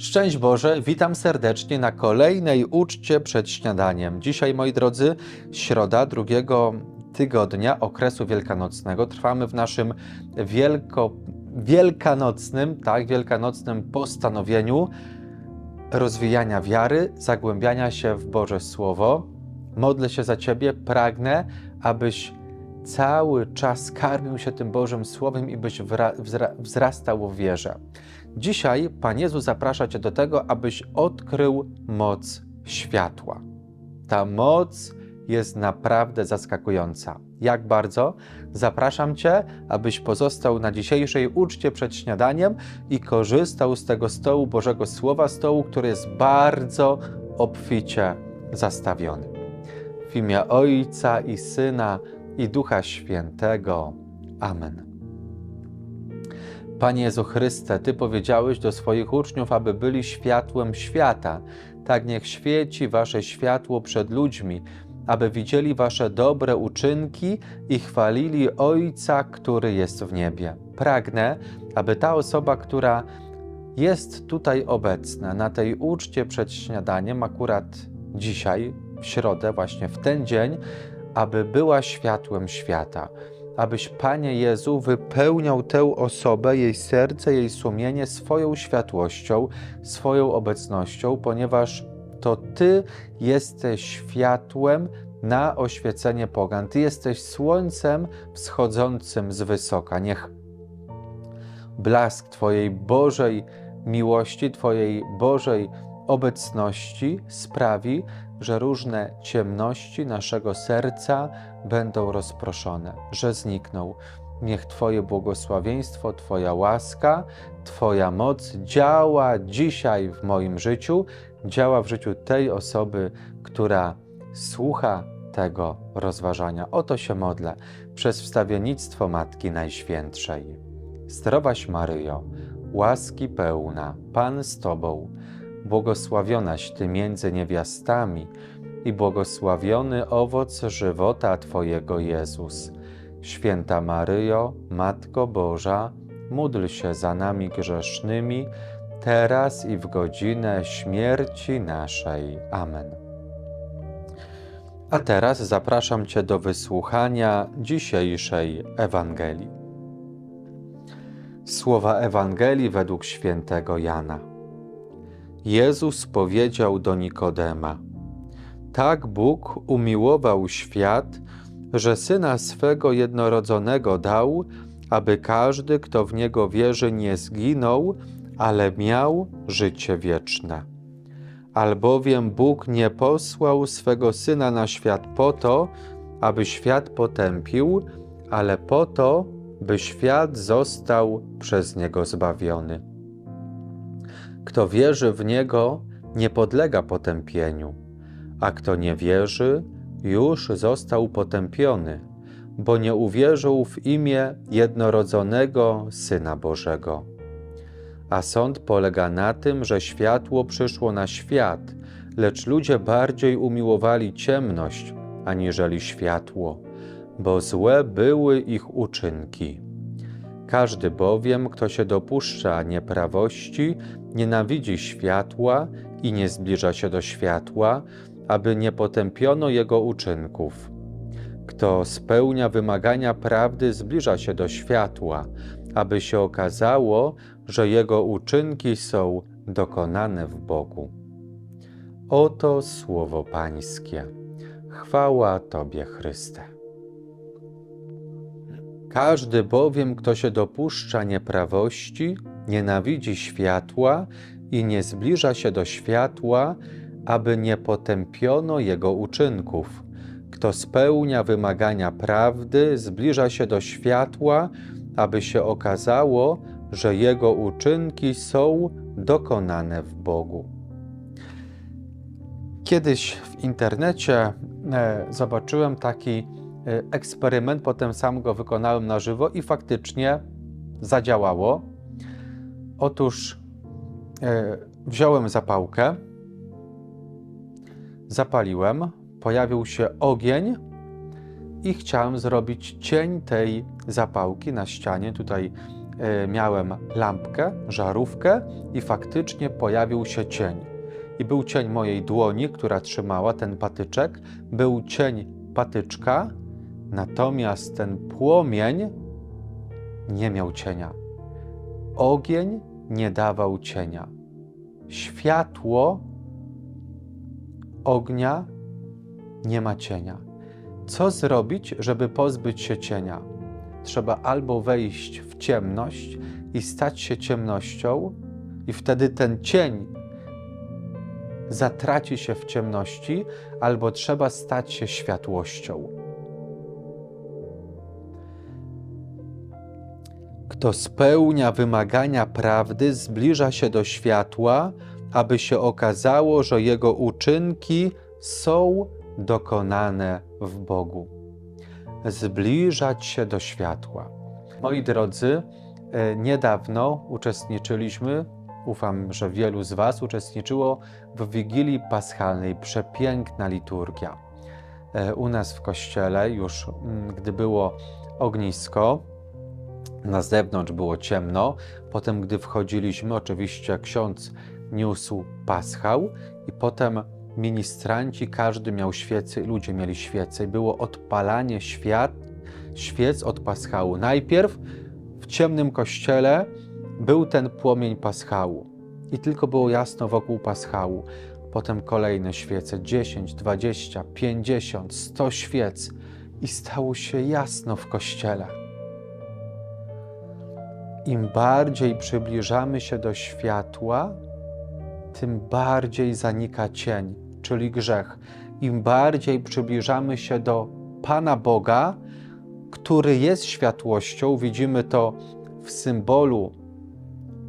Szczęść Boże, witam serdecznie na kolejnej uczcie przed śniadaniem. Dzisiaj, moi drodzy, środa drugiego tygodnia okresu wielkanocnego. Trwamy w naszym wielko, wielkanocnym, tak, wielkanocnym postanowieniu rozwijania wiary, zagłębiania się w Boże Słowo. Modlę się za Ciebie, pragnę, abyś cały czas karmił się tym Bożym Słowem i byś wzrastał w wierze. Dzisiaj Pan Jezus zaprasza Cię do tego, abyś odkrył moc światła. Ta moc jest naprawdę zaskakująca. Jak bardzo? Zapraszam Cię, abyś pozostał na dzisiejszej uczcie przed śniadaniem i korzystał z tego stołu Bożego Słowa, stołu, który jest bardzo obficie zastawiony. W imię Ojca i Syna i Ducha Świętego. Amen. Panie Jezu Chryste, Ty powiedziałeś do swoich uczniów, aby byli światłem świata. Tak niech świeci Wasze światło przed ludźmi, aby widzieli Wasze dobre uczynki i chwalili Ojca, który jest w niebie. Pragnę, aby ta osoba, która jest tutaj obecna na tej uczcie przed śniadaniem, akurat dzisiaj, w środę, właśnie w ten dzień, aby była światłem świata abyś, Panie Jezu, wypełniał tę osobę, jej serce, jej sumienie swoją światłością, swoją obecnością, ponieważ to Ty jesteś światłem na oświecenie pogan. Ty jesteś słońcem wschodzącym z wysoka. Niech blask Twojej Bożej miłości, Twojej Bożej obecności sprawi, że różne ciemności naszego serca będą rozproszone, że znikną. Niech Twoje błogosławieństwo, Twoja łaska, Twoja moc działa dzisiaj w moim życiu, działa w życiu tej osoby, która słucha tego rozważania. Oto się modlę przez wstawiennictwo Matki Najświętszej. Zdrowaś Maryjo, łaski pełna, Pan z Tobą, błogosławionaś Ty między niewiastami i błogosławiony owoc żywota Twojego Jezus. Święta Maryjo, Matko Boża, módl się za nami grzesznymi, teraz i w godzinę śmierci naszej. Amen. A teraz zapraszam Cię do wysłuchania dzisiejszej Ewangelii. Słowa Ewangelii według świętego Jana. Jezus powiedział do Nikodema: Tak Bóg umiłował świat, że syna swego jednorodzonego dał, aby każdy, kto w niego wierzy, nie zginął, ale miał życie wieczne. Albowiem Bóg nie posłał swego syna na świat po to, aby świat potępił, ale po to, by świat został przez niego zbawiony. Kto wierzy w Niego, nie podlega potępieniu, a kto nie wierzy, już został potępiony, bo nie uwierzył w imię jednorodzonego Syna Bożego. A sąd polega na tym, że światło przyszło na świat, lecz ludzie bardziej umiłowali ciemność aniżeli światło, bo złe były ich uczynki. Każdy bowiem, kto się dopuszcza nieprawości, nienawidzi światła i nie zbliża się do światła, aby nie potępiono jego uczynków. Kto spełnia wymagania prawdy, zbliża się do światła, aby się okazało, że jego uczynki są dokonane w Bogu. Oto słowo Pańskie. Chwała Tobie, Chryste. Każdy bowiem, kto się dopuszcza nieprawości, nienawidzi światła i nie zbliża się do światła, aby nie potępiono jego uczynków. Kto spełnia wymagania prawdy, zbliża się do światła, aby się okazało, że jego uczynki są dokonane w Bogu. Kiedyś w internecie e, zobaczyłem taki eksperyment, potem sam go wykonałem na żywo i faktycznie zadziałało. Otóż e, wziąłem zapałkę, zapaliłem, pojawił się ogień i chciałem zrobić cień tej zapałki na ścianie. Tutaj e, miałem lampkę, żarówkę i faktycznie pojawił się cień. I był cień mojej dłoni, która trzymała ten patyczek, był cień patyczka, natomiast ten płomień nie miał cienia. Ogień nie dawał cienia. Światło ognia nie ma cienia. Co zrobić, żeby pozbyć się cienia? Trzeba albo wejść w ciemność i stać się ciemnością, i wtedy ten cień zatraci się w ciemności, albo trzeba stać się światłością. Kto spełnia wymagania prawdy, zbliża się do światła, aby się okazało, że jego uczynki są dokonane w Bogu. Zbliżać się do światła. Moi drodzy, e, niedawno uczestniczyliśmy, ufam, że wielu z Was uczestniczyło w Wigilii Paschalnej. Przepiękna liturgia. E, U nas w kościele, już mm, gdy było ognisko, na zewnątrz było ciemno. Potem, gdy wchodziliśmy, oczywiście ksiądz niósł paschał i potem ministranci, każdy miał świecę, ludzie mieli świece. Było odpalanie świat, świec od paschału. Najpierw w ciemnym kościele był ten płomień paschału i tylko było jasno wokół paschału. Potem kolejne świece, 10, 20, 50, 100 świec i stało się jasno w kościele. Im bardziej przybliżamy się do światła, tym bardziej zanika cień, czyli grzech. Im bardziej przybliżamy się do Pana Boga, który jest światłością, widzimy to w symbolu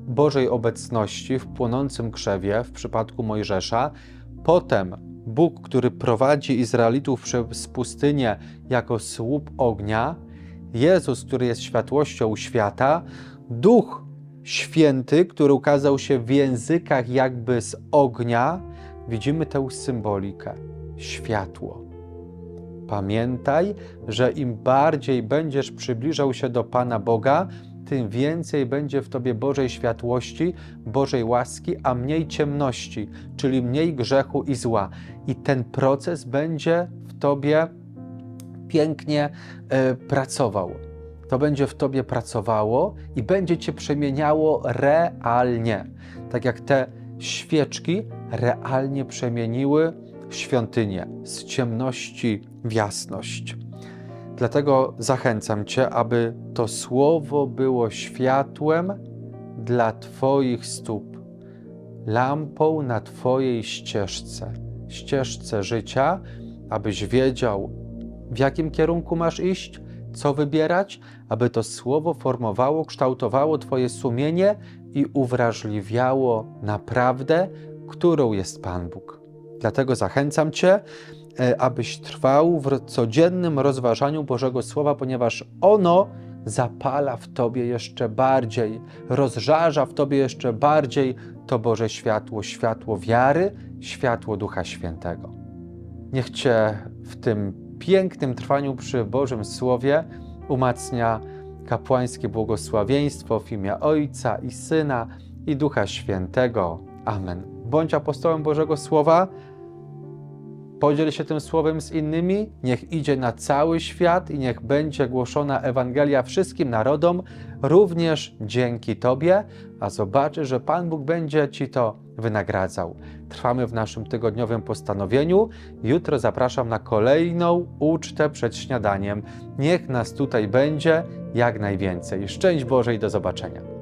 Bożej obecności w płonącym krzewie w przypadku Mojżesza. Potem Bóg, który prowadzi Izraelitów przez pustynię jako słup ognia, Jezus, który jest światłością świata, Duch Święty, który ukazał się w językach jakby z ognia, widzimy tę symbolikę światło. Pamiętaj, że im bardziej będziesz przybliżał się do Pana Boga, tym więcej będzie w tobie Bożej światłości, Bożej łaski, a mniej ciemności, czyli mniej grzechu i zła. I ten proces będzie w tobie pięknie e, pracował. To będzie w tobie pracowało i będzie cię przemieniało realnie. Tak jak te świeczki realnie przemieniły świątynię z ciemności w jasność. Dlatego zachęcam Cię, aby to słowo było światłem dla Twoich stóp, lampą na Twojej ścieżce, ścieżce życia, abyś wiedział, w jakim kierunku masz iść, co wybierać, aby to słowo formowało, kształtowało Twoje sumienie i uwrażliwiało na prawdę, którą jest Pan Bóg. Dlatego zachęcam Cię, e, abyś trwał w codziennym rozważaniu Bożego Słowa, ponieważ ono zapala w Tobie jeszcze bardziej, rozżarza w Tobie jeszcze bardziej to Boże światło, światło wiary, światło Ducha Świętego. Niech Cię w tym pięknym trwaniu przy Bożym Słowie umacnia kapłańskie błogosławieństwo w imię Ojca i Syna i Ducha Świętego. Amen. Bądź apostołem Bożego Słowa, podziel się tym słowem z innymi, niech idzie na cały świat i niech będzie głoszona Ewangelia wszystkim narodom, również dzięki Tobie, a zobaczy, że Pan Bóg będzie Ci to wynagradzał. Trwamy w naszym tygodniowym postanowieniu. Jutro zapraszam na kolejną ucztę przed śniadaniem. Niech nas tutaj będzie jak najwięcej. Szczęść Boże i do zobaczenia.